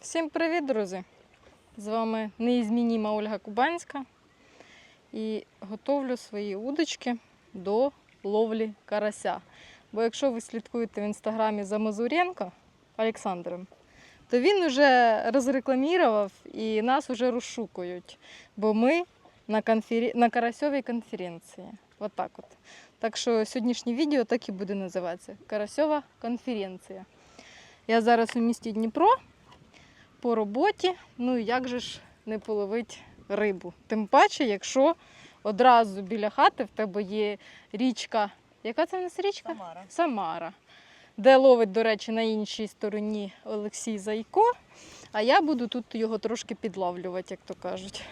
Всім привіт, друзі! З вами неізмініма Ольга Кубанська і готовлю свої удочки до ловлі карася. Бо якщо ви слідкуєте в інстаграмі за Мазуренко Олександром, то він вже розрекламував і нас вже розшукують. Бо ми на, конфері... на карасьовій конференції. От так от. Так що сьогоднішнє відео так і буде називатися Карасьова конференція. Я зараз у місті Дніпро по роботі. Ну і як же ж не половити рибу? Тим паче, якщо одразу біля хати в тебе є річка. Яка це в нас річка? Самара. Самара. Де ловить, до речі, на іншій стороні Олексій Зайко. А я буду тут його трошки підловлювати, як то кажуть.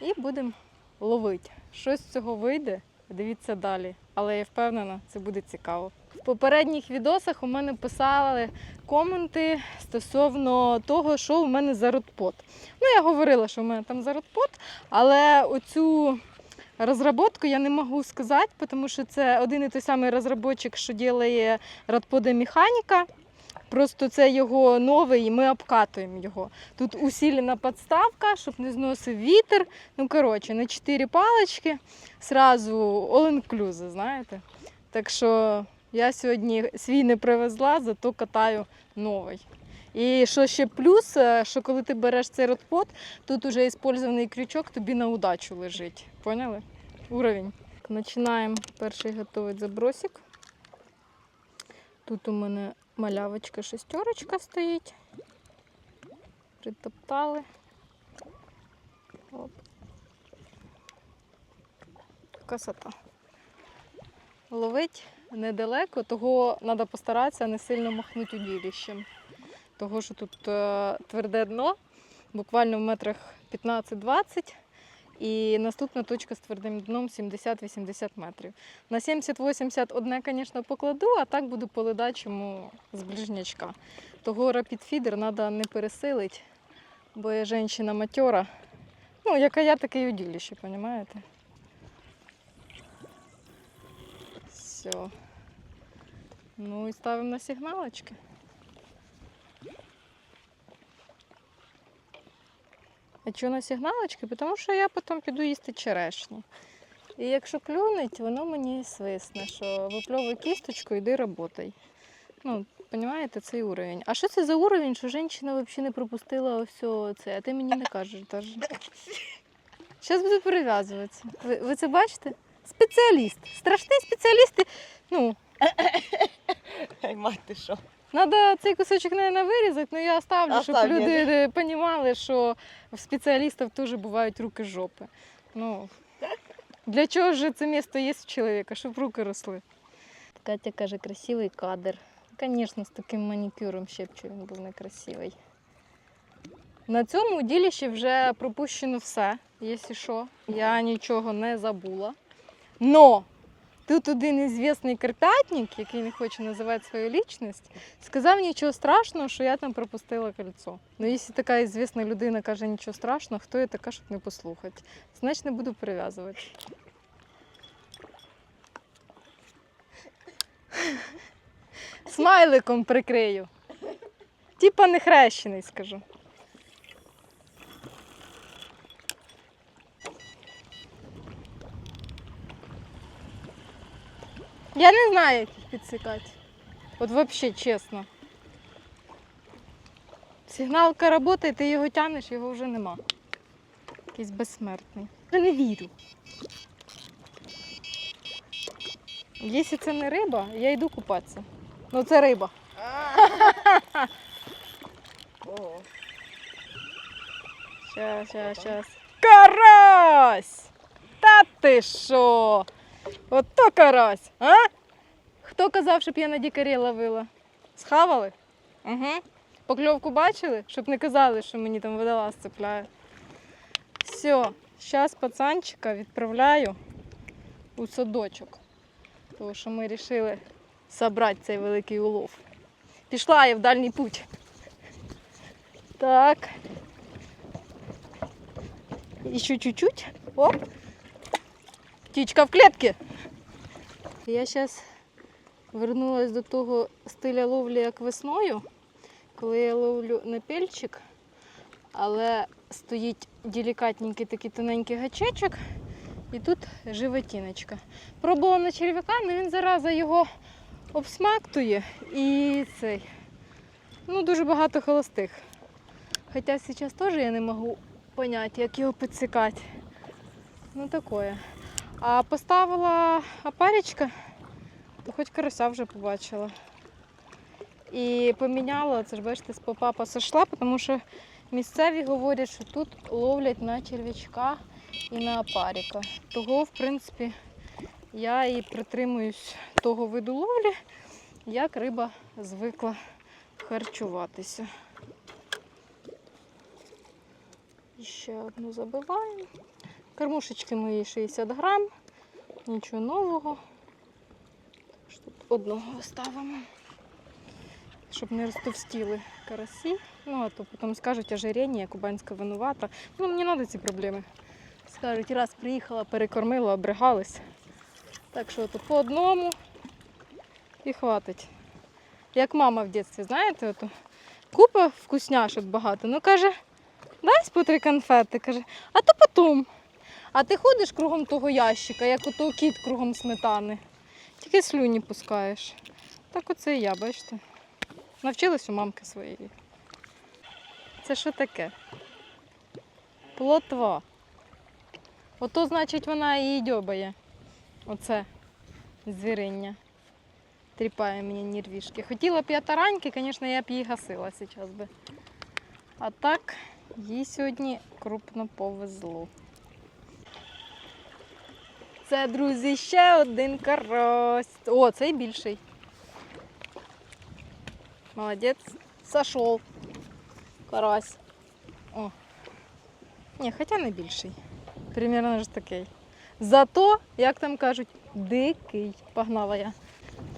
І будемо ловити. Щось з цього вийде, дивіться далі. Але я впевнена, це буде цікаво. Попередніх відосах у мене писали коменти стосовно того, що у мене за родпот. Ну, я говорила, що у мене там за родпот, але оцю розробку я не можу сказати, тому що це один і той самий розробник, що робить родподи механіка. Просто це його новий, і ми обкатуємо його. Тут усілена підставка, щоб не зносив вітер. Ну, коротше, на чотири палички, сразу all inclusive, знаєте. Так що я сьогодні свій не привезла, зато катаю новий. І що ще плюс, е, що коли ти береш цей родпот, тут уже іспользований крючок тобі на удачу лежить. Поняли? Уровень. Починаємо перший готовий забросик. Тут у мене малявочка шестерочка стоїть. Притоптали. Оп. Красота. Ловить недалеко, того треба постаратися не сильно махнути удилищем. Того, що тут е, тверде дно, буквально в метрах 15-20. І наступна точка з твердим дном 70-80 метрів. На 70-80 одне, звісно, покладу, а так буду по ледачому з ближнячка. Того рапідфідер треба не пересилити, бо я жінка матьора. Ну, яка я, таке і удилище, розумієте? Все. Ну і ставимо на сигналочки. А чого на сигналочки? Тому що я потім піду їсти черешні. І якщо клюнеть, воно мені свисне, що випльовуй кісточку, йди роботай. Ну, розумієте, цей уровень. А що це за уровень, що жінка взагалі не пропустила все це, а ти мені не кажеш навіть. Зараз буду перев'язуватися. Ви, ви це бачите? Спеціаліст. Страшний спеціаліст. Ну, Ай, мать ти що? Треба цей кусочок, наверное, вирізати, але я оставлю, щоб Оставь, люди розуміли, що в спеціалістів теж бувають руки жопи. Ну, для чого ж це місто є в чоловіка, щоб руки росли? Катя каже, красивий кадр. Звісно, з таким манікюром ще б чи він був некрасивий. На цьому удилищі вже пропущено все, якщо що. Я нічого не забула. Но Тут один ізвісний карпятник, який не хоче називати свою лічність, сказав нічого страшного, що я там пропустила кольцо. Ну, якщо така ізвісна людина каже нічого страшного, хто я така, щоб не послухати? Значить, не буду прив'язувати. Смайликом прикрию. Типа не хрещений, скажу. Я не знаю, як їх підсікати. От взагалі, чесно. Сигналка працює, ти його тянеш, його вже нема. Якийсь безсмертний. Я не вірю. Якщо це не риба, я йду купатися. Ну це риба. Щас, щас, щас. Карась! Та ти що? Ото карась, а? Хто казав, щоб я на дікарі ловила? Схавали? Угу. Покльовку бачили? Щоб не казали, що мені там водолаз цепляє. Все, зараз пацанчика відправляю у садочок. Тому що ми вирішили зібрати цей великий улов. Пішла я в дальній путь. Так. Еще чуть-чуть. Оп. Птичка в клетке. Я зараз вернулася до того стиля ловлі, як весною. коли я ловлю не пельчик, але стоїть делікатненький такий тоненький гачечок, і тут животіночка. Пробувала на черв'яка, але він зараза його обсмактує і цей. Ну, дуже багато холостих. Хоча зараз теж я не можу поняти, як його підсікати. Ну таке. А поставила опарічка, то хоч карася вже побачила. І поміняла, це ж бачите, з попапа сошла, тому що місцеві говорять, що тут ловлять на черв'ячка і на опаріка. Того, в принципі, я і притримуюсь того виду ловлі, як риба звикла харчуватися. І Ще одну забиваємо. Кормушечки мої 60 грам, нічого нового. Тут одного ставимо, щоб не розтовстіли карасі. Ну, а то потім скажуть ожирення, кубанська винувата. Ну, мені треба ці проблеми. Скажуть, раз приїхала, перекормила, обригались. Так що то по одному і хватить. Як мама в дитинстві, знаєте, ото купа вкусняшок багато. Ну каже, дай по три конфети, каже, а то потім. А ти ходиш кругом того ящика, як ото кіт кругом сметани. Тільки слюні пускаєш. Так оце і я, бачите. Навчилась у мамки своєї. Це що таке? Плотва. Ото, значить, вона її дьобає. Оце звіриння. Тріпає мені нервішки. Хотіла б я тараньки, звісно, я б її гасила зараз би. А так, їй сьогодні крупно повезло. Це, друзі, ще один карась. О, цей більший. Молодець. Сошов. Карась. О. Ні, хоча не більший. Примірно ж такий. Зато, як там кажуть, дикий. Погнала я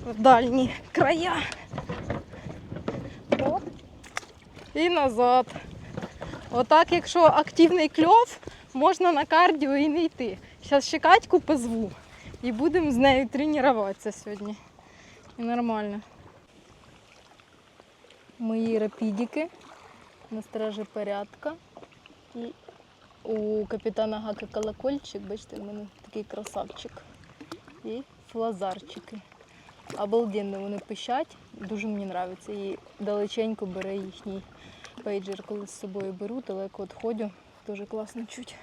в дальні края. О. І назад. Отак, якщо активний кльов, можна на кардіо і не йти. Зараз ще Катьку позву і будемо з нею тренуватися сьогодні. І нормально. Мої рапідики на стражі порядка. І у капітана Гака колокольчик, бачите, в мене такий красавчик. І флазарчики. Обалденно вони пищать, дуже мені подобається. І далеченько бере їхній пейджер, коли з собою беру, далеко відходю. Дуже класно чуть.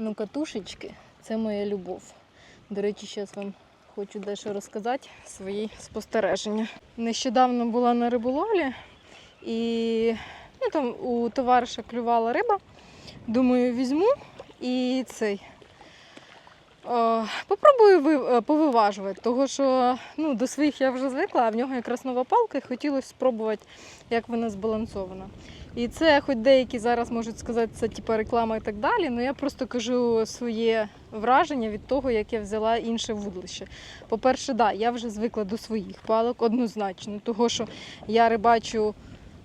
Ну, катушечки це моя любов. До речі, зараз вам хочу дещо розказати свої спостереження. Нещодавно була на риболовлі і ну, там у товариша клювала риба. Думаю, візьму і цей. Е, Попробую е, повиважувати, тому що ну, до своїх я вже звикла, а в нього якраз нова палка, і хотілося спробувати, як вона збалансована. І це, хоч деякі зараз можуть сказати, це типу реклама і так далі, але я просто кажу своє враження від того, як я взяла інше вудлище. По-перше, да, я вже звикла до своїх палок однозначно, того що я рибачу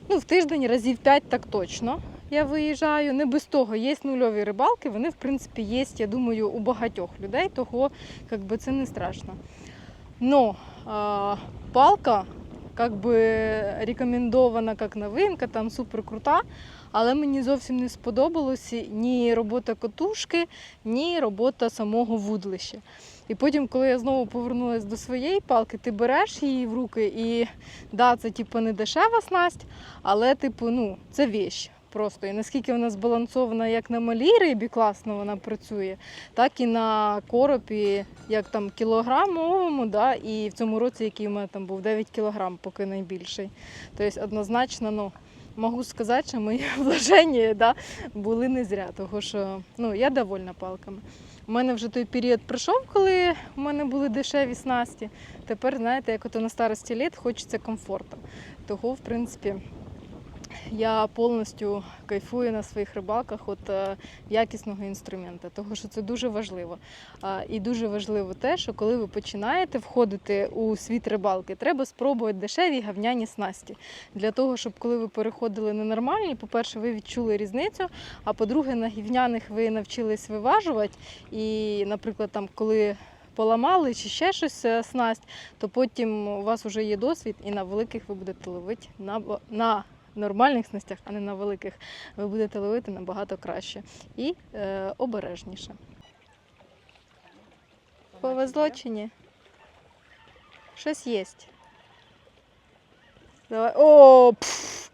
ну, в тиждень разів 5 так точно. Я виїжджаю. Не без того є нульові рибалки, вони, в принципі, є, я думаю, у багатьох людей, того как би, це не страшно. Но а, палка как би, рекомендована як новинка, там супер крута, але мені зовсім не сподобалося ні робота котушки, ні робота самого вудлища. І потім, коли я знову повернулася до своєї палки, ти береш її в руки і да, це типу не дешева снасть, але типу, ну, це вещь. Просто і наскільки вона збалансована як на малій рибі, класно вона працює, так і на коропі, як там кілограмовому, да, і в цьому році, який у мене там був 9 кілограм, поки найбільший. Тобто однозначно, ну, можу сказати, що мої вложення да, були не зря, тому що ну, я довольна палками. У мене вже той період пройшов, коли у мене були дешеві снасті. Тепер, знаєте, як ото на старості літ хочеться комфорту. Того, в принципі, я повністю кайфую на своїх рибалках від е, якісного інструмента, тому що це дуже важливо. І дуже важливо те, що коли ви починаєте входити у світ рибалки, треба спробувати дешеві гавняні снасті. Для того, щоб коли ви переходили на нормальні, по-перше, ви відчули різницю, а по-друге, на гівняних ви навчились виважувати. І, наприклад, там, коли поламали чи ще щось е, снасть, то потім у вас вже є досвід, і на великих ви будете ловити на, на нормальних снастях, а не на великих. Ви будете ловити набагато краще і е, обережніше. Повезло чи ні? Щось є. Давай. О, пф.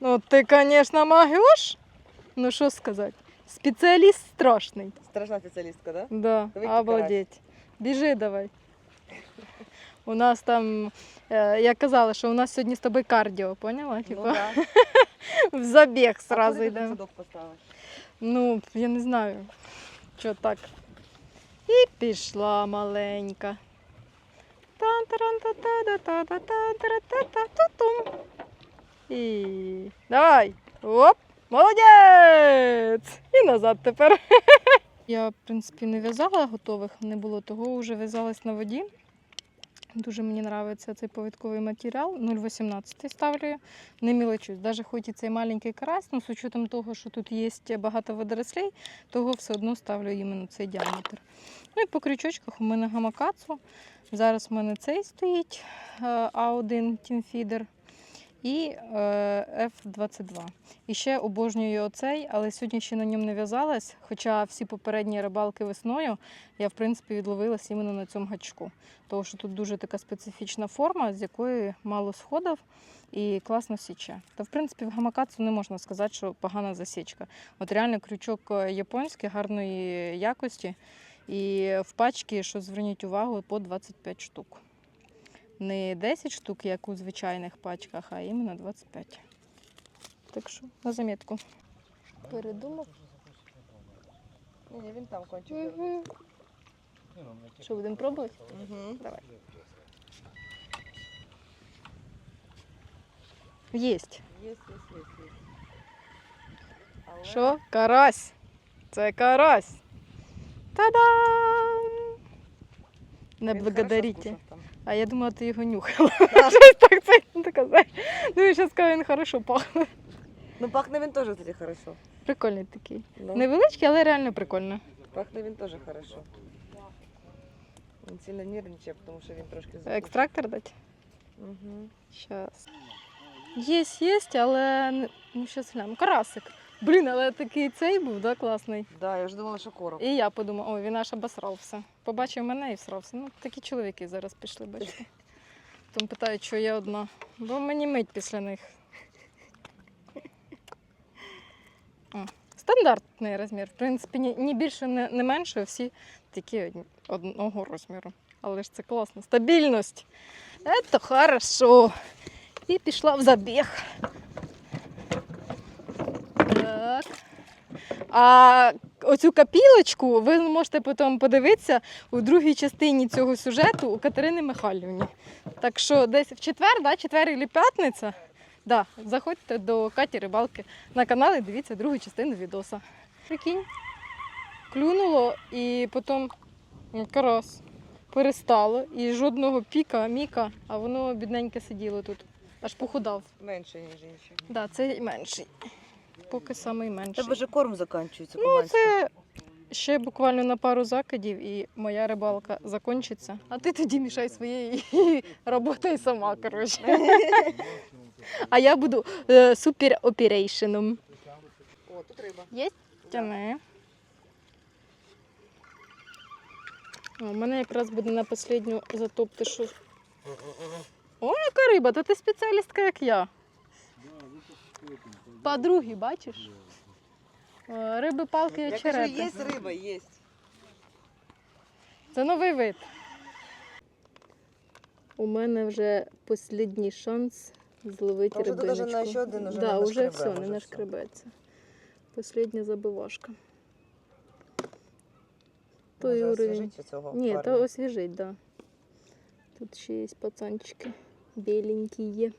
Ну ти, звісно, магеш. Ну що сказати? Спеціаліст страшний. Страшна спеціалістка, да? Да, обалдеть. Біжи давай. У нас там, е, я казала, що у нас сьогодні з тобою кардіо, поняла? Ну, типу, да. В забіг одразу йде. Ну, я не знаю, що так. І пішла маленька. І давай. Оп! Молодець! І назад тепер. Я, в принципі, не в'язала готових, не було того, вже в'язалась на воді. Дуже мені подобається цей повідковий матеріал. 0,18 ставлю. Не мілочусь. Навіть хоч і цей маленький карась, але з учетом того, що тут є багато водорослей, того все одно ставлю іменно цей діаметр. Ну і по крючочках у мене гамакацу. Зараз в мене цей стоїть е, А1 тімфідер і е, F22. І ще обожнюю оцей, але сьогодні ще на ньому не в'язалась. Хоча всі попередні рибалки весною я в принципі відловилась іменно на цьому гачку. Тому що тут дуже така специфічна форма, з якої мало сходів і класно січе. Та в принципі в гамакацу не можна сказати, що погана засічка. От реально крючок е, японський гарної якості. І в пачці, що зверніть увагу, по 25 штук. Не 10 штук, як у звичайних пачках, а іменно 25. Так що на замітку. Передумав. Ні, ні, він там кончив. Угу. Що будемо пробувати? Угу. Давай. Єсть. Є, є, є, є. Але Що? Карась. Це карась. Та-дам! Не він благодарите. А я думала, ти його нюхала. Щось так це не. Ну і зараз він хорошо пахне. Ну, пахне він теж, кстати, хорошо. Прикольний такий. Ну, Невеличкий, але реально прикольно. пахне він теж хорошо. Він сильно нервничає, тому що він трошки запушений. Екстрактор дати? Угу. Щас. Єсть, єсть, але ну щас глянемо. Карасик. Блін, але такий цей був, да, класний. Да, я вже думала, що короб. І я подумала, ой, він аж обосрався. Побачив мене і всрався. Ну, такі чоловіки зараз пішли, бачите. Там питають, що я одна. Бо мені мить після них. О, стандартний розмір. В принципі, ні, ні більше, ні, не менше, всі такі одні- одного розміру. Але ж це класно. Стабільність. Це хорошо. І пішла в забіг. Так. А оцю капілочку ви можете потім подивитися у другій частині цього сюжету у Катерини Михайлівні. Так що десь в четвер, да, четвер і п'ятниця. Да, заходьте до Каті Рибалки на канал і дивіться другу частину відоса. Прикинь, клюнуло і потім карась перестало. І жодного піка, міка, а воно бідненьке сиділо тут. Аж похудав. Менше, ніж інші. Да, це менший. Поки самий менший. Тебе вже корм закінчується, Ну, це ще буквально на пару закидів і моя рибалка закінчиться. А ти тоді мішай своєю і роботай сама, коротше. А я буду е, супер оперейшеном. О, тут риба. Є? Тяни. У мене якраз буде на останню затопти, що. О, яка риба, то ти спеціалістка, як я. Подруги, бачиш? Е, Риби, палки, Я кажу, очерети. є риба, є. Це новий вид. У мене вже останній шанс зловити А вже тут рибиночку. на ще один уже да, не уже нашкребемо, все, не вже нашкребеться. Остання забивашка. Той Може, уровень. цього Ні, парня? то освіжить, да. Тут ще є пацанчики. Біленькі є.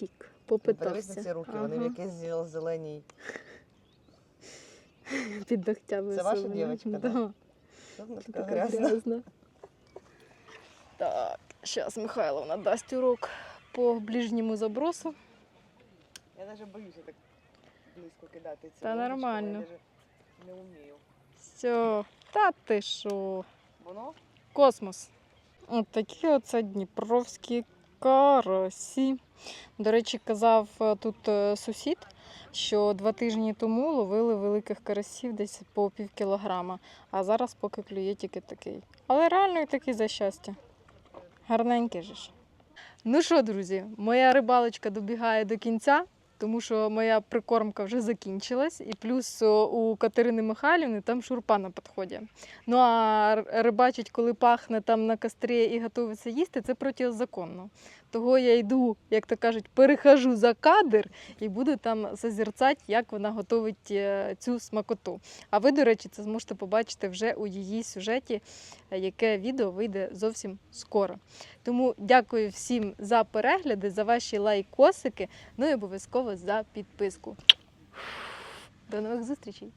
Втік. Попитався. ці руки, вони в зел- зеленій. Під ногтями. Це ваша дівчинка, да? да? Що вона така Така грязна? грязна. Так, зараз Михайловна дасть урок по ближньому забросу. Я навіть боюся так близько кидати ці Та нормально. Я навіть не вмію. Все, та ти що? Воно? Космос. От такі оце дніпровські карасі. До речі, казав е, тут е, сусід, що два тижні тому ловили великих карасів десь по пів кілограма, а зараз поки клює тільки такий. Але реально і такий за щастя. Гарненький же ж. Ну що, друзі, моя рибалочка добігає до кінця, тому що моя прикормка вже закінчилась, і плюс у Катерини Михайлівни там шурпа на підході. Ну а рибачить, коли пахне там на кострі і готується їсти, це протизаконно. Того я йду, як то кажуть, перехожу за кадр і буду там зазерцати, як вона готовить е, цю смакоту. А ви, до речі, це зможете побачити вже у її сюжеті, е, яке відео вийде зовсім скоро. Тому дякую всім за перегляди, за ваші лайкосики, ну і обов'язково за підписку. До нових зустрічей!